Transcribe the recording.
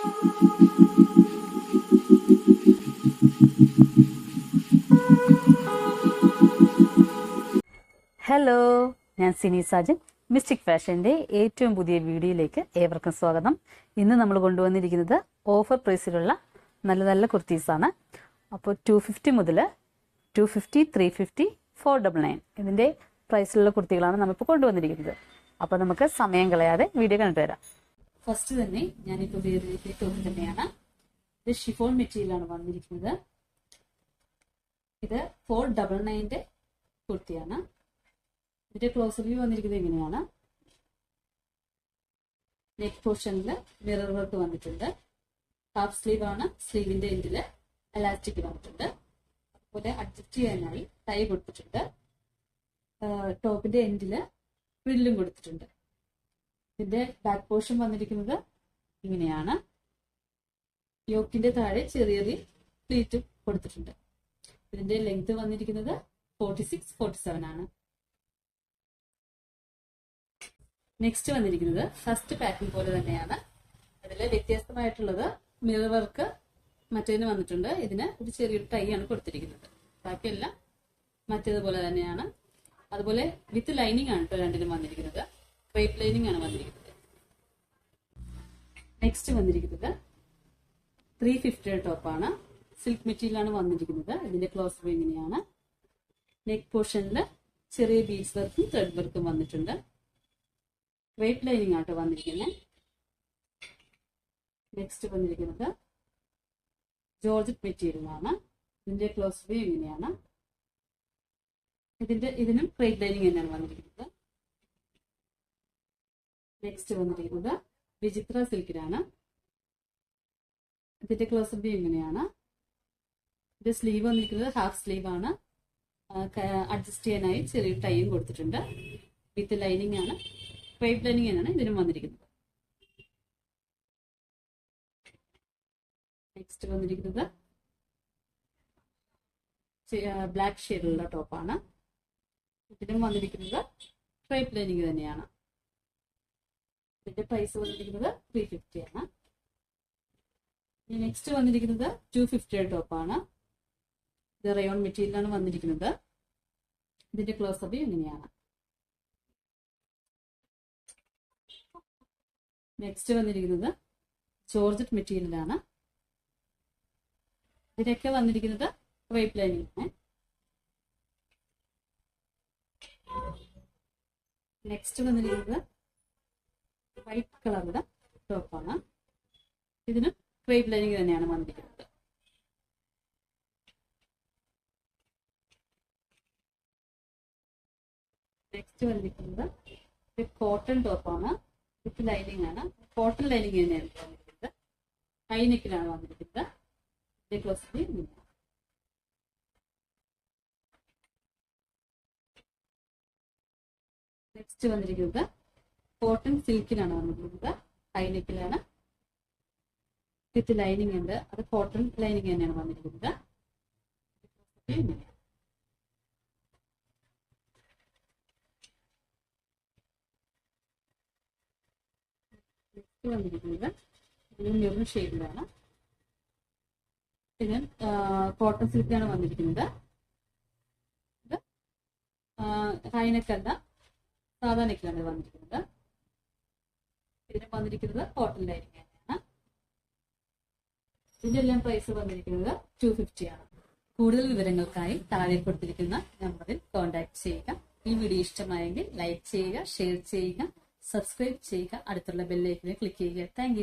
Hello ഞാൻ Sini Sajan. Mystic ഫാഷന്റെ ഏറ്റവും പുതിയ വീഡിയോയിലേക്ക് ഏവർക്കും സ്വാഗതം. ഇന്ന് നമ്മൾ കൊണ്ടുവന്നിരിക്കുന്നത് ഓഫർ പ്രൈസിലുള്ള നല്ല നല്ല കുർത്തീസാണ് അപ്പോൾ ടു ഫിഫ്റ്റി മുതൽ two fifty three fifty four double nine ഇതിന്റെ പ്രൈസിലുള്ള കുർത്തികളാണ് നമ്മളിപ്പോൾ കൊണ്ടുവന്നിരിക്കുന്നത്. അപ്പോൾ നമുക്ക് സമയം കളയാതെ വീഡിയോ കണ്ടിട്ട് വരാം. ഫസ്റ്റ് തന്നെ ഞാനിപ്പോൾ ഉപയോഗിക്കുന്ന ടോപ്പ് തന്നെയാണ്. ഇത് ഷിഫോൺ മെറ്റീരിയലാണ് വന്നിരിക്കുന്നത്. ഇത് ഫോർ ഡബിൾ നയന്റെ കുർത്തിയാണ്. ഇതിന്റെ ക്ലോസ് വ്യൂ വന്നിരിക്കുന്നത് ഇങ്ങനെയാണ്. നെക്ക് പോർഷനിൽ മിറർ വർക്ക് വന്നിട്ടുണ്ട്. ഹാഫ് സ്ലീവ് ആണ് സ്ലീവിന്റെ എൻഡിൽ എലാസ്റ്റിക് വന്നിട്ടുണ്ട്. അതുപോലെ അഡ്ജസ്റ്റ് ചെയ്യാനായി ടൈ കൊടുത്തിട്ടുണ്ട്. ടോപ്പിന്റെ എൻഡിൽ ഫ്രില്ലും കൊടുത്തിട്ടുണ്ട്. ഇതിന്റെ ബാക്ക് പോർഷൻ വന്നിരിക്കുന്നത് ഇങ്ങനെയാണ്. യോക്കിന്റെ താഴെ ചെറിയ പ്ലീറ്റും കൊടുത്തിട്ടുണ്ട്. ഇതിന്റെ ലെങ്ത് വന്നിരിക്കുന്നത് ഫോർട്ടി സിക്സ് ഫോർട്ടി സെവൻ ആണ്. നെക്സ്റ്റ് വന്നിരിക്കുന്നത് ഫസ്റ്റ് പാക്കിംഗ് പോലെ തന്നെയാണ്. അതിൽ വ്യത്യസ്തമായിട്ടുള്ളത് മിറർ വർക്ക് മറ്റേതിന് വന്നിട്ടുണ്ട്. ഇതിന് ഒരു ചെറിയൊരു ടൈ ആണ് കൊടുത്തിരിക്കുന്നത്. ബാക്കിയെല്ലാം മറ്റേതുപോലെ തന്നെയാണ്. അതുപോലെ വിത്ത് ലൈനിങ് ആണ് കേട്ടോ രണ്ടിനും വന്നിരിക്കുന്നത്. ക്രേപ്പ് ലൈനിങ് ആണ് വന്നിരിക്കുന്നത്. നെക്സ്റ്റ് വന്നിരിക്കുന്നത് ത്രീ ഫിഫ്റ്റിയുടെ ടോപ്പാണ് സിൽക്ക് മെറ്റീരിയലാണ് വന്നിരിക്കുന്നത്. ഇതിന്റെ ക്ലോസ് ഇങ്ങനെയാണ് നെക്ക് പോർഷനിൽ ചെറിയ ബീഡ്സ് വർക്കും ത്രെഡ് വർക്കും വന്നിട്ടുണ്ട്. വെയിറ്റ് ലൈനിങ് ആട്ടോ വന്നിരിക്കുന്നത് നെക്സ്റ്റ് വന്നിരിക്കുന്നത് ജോർജറ്റ് മെറ്റീരിയലാണ് ഇതിന്റെ ക്ലോസ് ഇങ്ങനെയാണ് ഇതിന്റെ ഇതിനും ക്രേറ്റ് ലൈനിങ് തന്നെയാണ് വന്നിരിക്കുന്നത്. നെക്സ്റ്റ് വന്നിരിക്കുന്നത് വിചിത്ര സിൽക്കിനാണ് ഇതിന്റെ ക്ലോസ് വ്യൂ ഇങ്ങനെയാണ്. ഇത് സ്ലീവ് വന്നിരിക്കുന്നത് ഹാഫ് സ്ലീവ് ആണ്. അഡ്ജസ്റ്റ് ചെയ്യാനായി ചെറിയ ടൈയും കൊടുത്തിട്ടുണ്ട്. വിത്ത് ലൈനിങ് ആണ്. പൈപ്പ് ലൈനിങ് ആണ് ഇതിനും വന്നിരിക്കുന്നത്. നെക്സ്റ്റ് വന്നിരിക്കുന്നത് ബ്ലാക്ക് ഷെയ്ഡുള്ള ടോപ്പാണ് ഇതിനും വന്നിരിക്കുന്നത് പൈപ്പ് ലൈനിങ് തന്നെയാണ്. ഇതിന്റെ പ്രൈസ് വന്നിരിക്കുന്നത് ത്രീ ഫിഫ്റ്റി ആണ്. നെക്സ്റ്റ് വന്നിരിക്കുന്നത് ടു ഫിഫ്റ്റിയുടെ ടോപ്പാണ് ഇത് റയോൺ മെറ്റീരിയലാണ് വന്നിരിക്കുന്നത്. ഇതിന്റെ ക്ലോസ് അപ്പ് ഇങ്ങനെയാണ്. നെക്സ്റ്റ് വന്നിരിക്കുന്നത് ജോർജറ്റ് മെറ്റീരിയലാണ് ഇതിനൊക്കെ വന്നിരിക്കുന്നത് വൈപ്പ് ലൈനിങ് ആണ്. നെക്സ്റ്റ് വന്നിരിക്കുന്നത് വൈറ്റ് കളറുടെ ടോപ്പാണ് ഇതിന് ക്രേപ്പ് ലൈനിങ് തന്നെയാണ് വന്നിരിക്കുന്നത്. നെക്സ്റ്റ് വന്നിരിക്കുന്നത് കോട്ടൺ ടോപ്പാണ് വിത്ത് ലൈനിങ് ആണ്. കോട്ടൺ ലൈനിങ് തന്നെയാണ് വന്നിരിക്കുന്നത്. ഹൈ നെക്കിലാണ് വന്നിരിക്കുന്നത്. നെക്സ്റ്റ് വന്നിരിക്കുന്നത് കോട്ടൺ സിൽക്കിലാണ് വന്നിട്ടുള്ളത് ഹൈ നെക്കിലാണ് വിത്ത് ലൈനിങ് ഉണ്ട്. അത് കോട്ടൺ ലൈനിങ് തന്നെയാണ് വന്നിരിക്കുന്നത്. പിന്നെ കോട്ടൺ സിൽക്കാണ് വന്നിരിക്കുന്നത്. ഇത് ഹൈ നെക്കല്ല സാധാ വന്നിരിക്കുന്നത്. ഇതിന് വന്നിരിക്കുന്നത് കോട്ടൺ ലൈനിങ് തന്നെയാണ്. ഇതിന്റെ എല്ലാം പ്രൈസ് വന്നിരിക്കുന്നത് ടു ഫിഫ്റ്റി ആണ്. കൂടുതൽ വിവരങ്ങൾക്കായി താഴെ കൊടുത്തിരിക്കുന്ന നമ്പറിൽ കോൺടാക്ട് ചെയ്യുക. ഈ വീഡിയോ ഇഷ്ടമായെങ്കിൽ ലൈക്ക് ചെയ്യുക ഷെയർ ചെയ്യുക സബ്സ്ക്രൈബ് ചെയ്യുക. അടുത്തുള്ള ബെല്ലൈക്കനെ ക്ലിക്ക് ചെയ്യുക. താങ്ക്